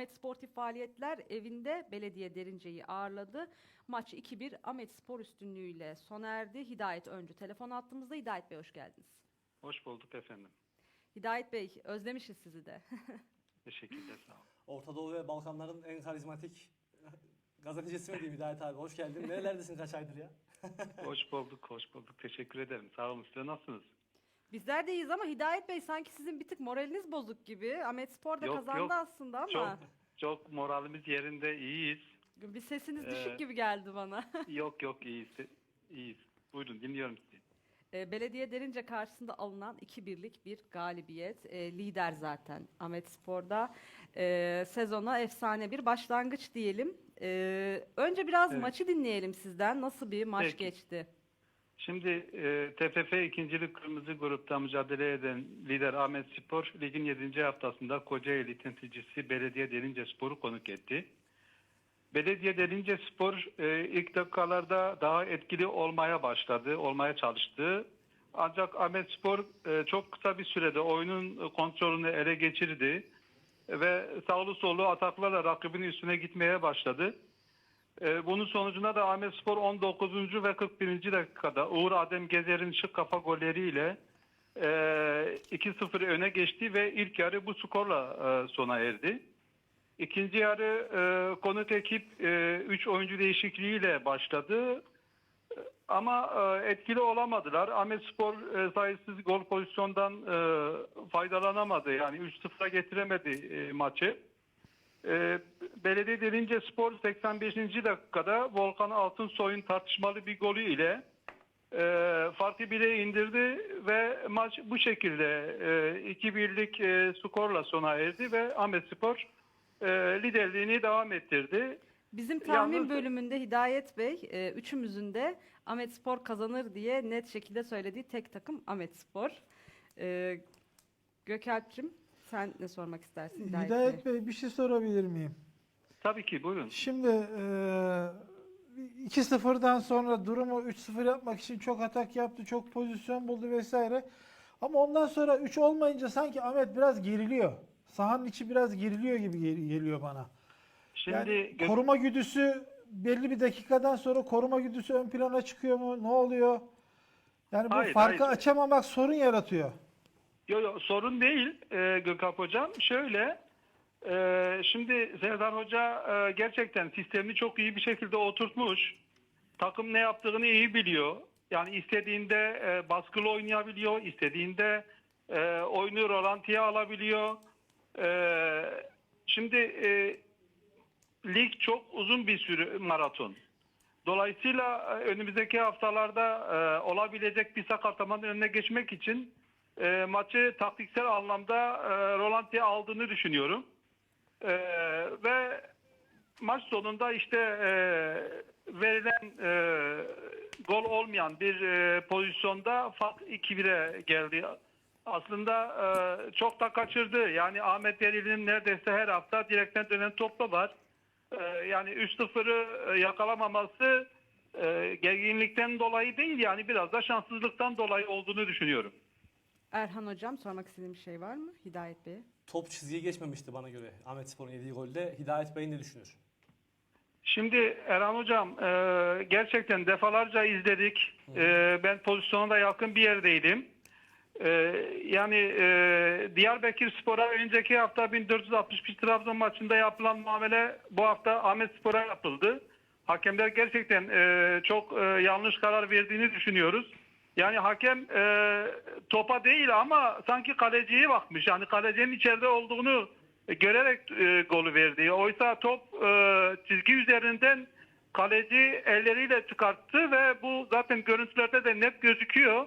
Ahmet Sportif Faaliyetler evinde belediye Derince'yi ağırladı. Maç 2-1 Ahmet Spor üstünlüğüyle sona erdi. Hidayet Öncü telefon attığımızda Hidayet Bey hoş geldiniz. Hoş bulduk efendim. Hidayet Bey özlemişiz sizi de. Teşekkürler sağ olun. Orta Doğu ve Balkanların en karizmatik gazetecisi mi diyeyim Hidayet abi? Hoş geldin. Nerelerdesin kaç aydır ya? hoş bulduk, hoş bulduk. Teşekkür ederim. Sağ olun. Siz nasılsınız? Bizler de iyiyiz ama Hidayet Bey sanki sizin bir tık moraliniz bozuk gibi. Ahmet Spor da Yok, kazandı yok. aslında ama Çok çok moralimiz yerinde, iyiyiz. bir sesiniz Ee, düşük gibi geldi bana. Yok yok iyiyiz. İyiyiz. Buyurun dinliyorum sizi. E, Belediye Derince karşısında alınan 2-1'lik bir galibiyet. E, lider zaten Ahmet Spor'da. E, sezona efsane bir başlangıç diyelim. E, önce biraz Evet. maçı dinleyelim sizden. Nasıl bir maç Peki. geçti? Şimdi e, TFF ikincilik kırmızı grupta mücadele eden lider Ahmet Spor ligin 7. haftasında Kocaeli temsilcisi Belediye Derince Spor'u konuk etti. Belediye Derince Spor e, ilk dakikalarda daha etkili olmaya başladı, olmaya çalıştı. Ancak Ahmet Spor e, çok kısa bir sürede oyunun kontrolünü ele geçirdi ve sağlı sollu ataklarla rakibinin üstüne gitmeye başladı. Ee, bunun sonucunda da Ahmet Spor 19. ve 41. dakikada Uğur Adem Gezer'in şık kafa golleriyle e, 2-0 öne geçti ve ilk yarı bu skorla e, sona erdi. İkinci yarı e, konuk ekip 3 oyuncu değişikliğiyle başladı. E, Ama e, etkili olamadılar. Ahmet Spor e, sayısız gol pozisyondan e, faydalanamadı. Yani 3-0'a getiremedi e, maçı. E, Belediye Derince Spor 85. dakikada Volkan Altınsoy'un tartışmalı bir golü ile e, farkı bire indirdi ve maç bu şekilde e, 2-1'lik e, skorla sona erdi ve Ahmet Spor e, liderliğini devam ettirdi. Bizim tahmin Yalnız- bölümünde Hidayet Bey e, üçümüzün de Ahmet Spor kazanır diye net şekilde söylediği tek takım Ahmet Spor. E, Gökalp'cim sen ne sormak istersin Hidayet, Hidayet Bey? Bey bir şey sorabilir miyim? Tabii ki buyurun. Şimdi eee 2-0'dan sonra durumu 3-0 yapmak için çok atak yaptı, çok pozisyon buldu vesaire. Ama ondan sonra 3 olmayınca sanki Ahmet biraz geriliyor. Sahanın içi biraz geriliyor gibi gel- geliyor bana. Şimdi Yani gö- koruma güdüsü belli bir dakikadan sonra koruma güdüsü ön plana çıkıyor mu? Ne oluyor? Yani bu Hayır, farkı hayır. açamamak sorun yaratıyor. Yo, yo, sorun değil e, Gökhan Hocam. Şöyle, e, şimdi Serdar Hoca e, gerçekten sistemini çok iyi bir şekilde oturtmuş. Takım ne yaptığını iyi biliyor. Yani istediğinde e, baskılı oynayabiliyor, istediğinde e, oyunu rolantiye alabiliyor. E, şimdi e, lig çok uzun bir süre maraton. Dolayısıyla e, önümüzdeki haftalarda e, olabilecek bir sakatlamanın önüne geçmek için e, maçı taktiksel anlamda e, rolantiye aldığını düşünüyorum. E, ve maç sonunda işte e, verilen e, gol olmayan bir e, pozisyonda fark 2-1'e geldi. Aslında e, çok da kaçırdı. Yani Ahmet Derili'nin neredeyse her hafta direkten dönen topla var. E, yani 3-0'ı e, yakalamaması e, gerginlikten dolayı değil yani biraz da şanssızlıktan dolayı olduğunu düşünüyorum. Erhan Hocam sormak istediğim bir şey var mı Hidayet Bey'e? Top çizgiye geçmemişti bana göre Ahmet Spor'un yediği golde. Hidayet Bey ne düşünür? Şimdi Erhan Hocam e, gerçekten defalarca izledik. E, ben pozisyona da yakın bir yerdeydim. E, yani e, Diyarbakır Spor'a önceki hafta 1461 Trabzon maçında yapılan muamele bu hafta Ahmet Spor'a yapıldı. Hakemler gerçekten e, çok e, yanlış karar verdiğini düşünüyoruz. Yani hakem e, topa değil ama sanki kaleciye bakmış. Yani kalecinin içeride olduğunu görerek e, golü verdi. Oysa top e, çizgi üzerinden kaleci elleriyle çıkarttı ve bu zaten görüntülerde de net gözüküyor.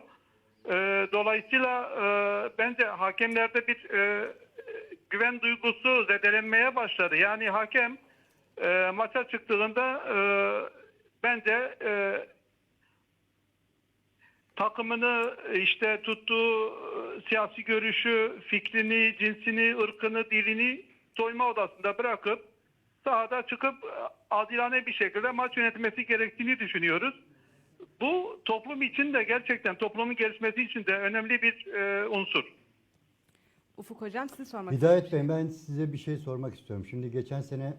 E, dolayısıyla e, bence hakemlerde bir e, güven duygusu zedelenmeye başladı. Yani hakem e, maça çıktığında e, bence e, takımını işte tuttuğu e, siyasi görüşü, fikrini, cinsini, ırkını, dilini soyma odasında bırakıp sahada çıkıp e, adilane bir şekilde maç yönetmesi gerektiğini düşünüyoruz. Bu toplum için de gerçekten toplumun gelişmesi için de önemli bir e, unsur. Ufuk Hocam sizi sormak Hidayet. Bey ben size bir şey sormak istiyorum. Şimdi geçen sene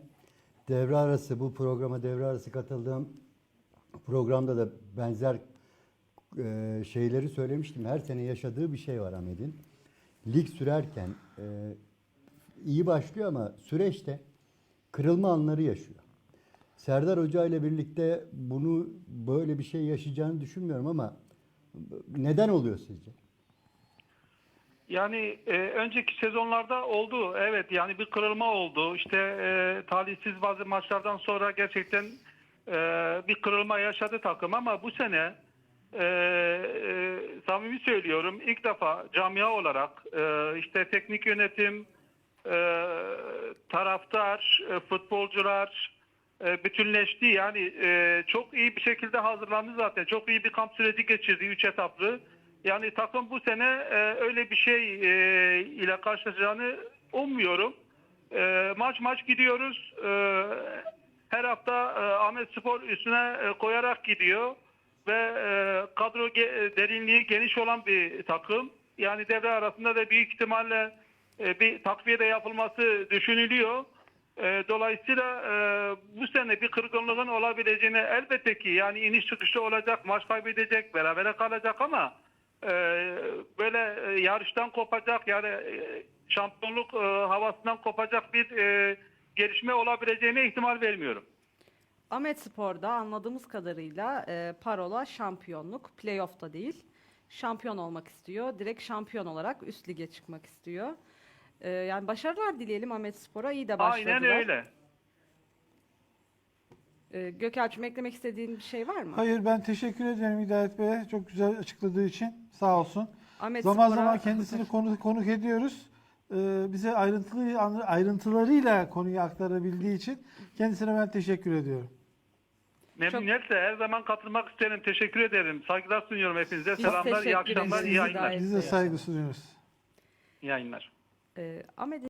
devre arası bu programa devre arası katıldığım programda da benzer e, şeyleri söylemiştim. Her sene yaşadığı bir şey var Ahmet'in. Lig sürerken e, iyi başlıyor ama süreçte kırılma anları yaşıyor. Serdar Hoca ile birlikte bunu böyle bir şey yaşayacağını düşünmüyorum ama neden oluyor sizce? Yani e, önceki sezonlarda oldu. Evet yani bir kırılma oldu. İşte e, talihsiz bazı maçlardan sonra gerçekten e, bir kırılma yaşadı takım ama bu sene e, e, samimi söylüyorum ilk defa camia olarak e, işte teknik yönetim, e, taraftar, e, futbolcular e, bütünleşti. Yani e, çok iyi bir şekilde hazırlandı zaten. Çok iyi bir kamp süreci geçirdi. Üç etaplı. Yani takım bu sene e, öyle bir şey e, ile karşılaşacağını ummuyorum. E, maç maç gidiyoruz. E, her hafta e, Ahmet Spor üstüne e, koyarak gidiyor ve e, kadro ge- derinliği geniş olan bir takım. Yani devre arasında da büyük ihtimalle e, bir takviye de yapılması düşünülüyor. E, dolayısıyla e, bu sene bir kırgınlığın olabileceğini elbette ki yani iniş çıkışlı olacak, maç kaybedecek, berabere kalacak ama e, böyle e, yarıştan kopacak yani e, şampiyonluk e, havasından kopacak bir e, gelişme olabileceğine ihtimal vermiyorum. Ahmet Spor'da anladığımız kadarıyla e, parola şampiyonluk, playoff'ta değil. Şampiyon olmak istiyor. Direkt şampiyon olarak üst lige çıkmak istiyor. E, yani başarılar dileyelim Ahmet Spor'a. İyi de başladılar. Aynen öyle. E, Gökalp'cim eklemek istediğin bir şey var mı? Hayır ben teşekkür ederim Hidayet Bey'e. Çok güzel açıkladığı için. Sağ olsun. Ahmet Zaman Spor'a- zaman kendisini konu, konuk ediyoruz. Ee, bize ayrıntılı ayrıntılarıyla konuyu aktarabildiği için kendisine ben teşekkür ediyorum. Memnuniyetle her zaman katılmak isterim. Teşekkür ederim. Saygılar sunuyorum hepinize. Biz Selamlar, iyi akşamlar, iyi yayınlar. Biz de saygı sunuyoruz. İyi yayınlar. E, Ahmet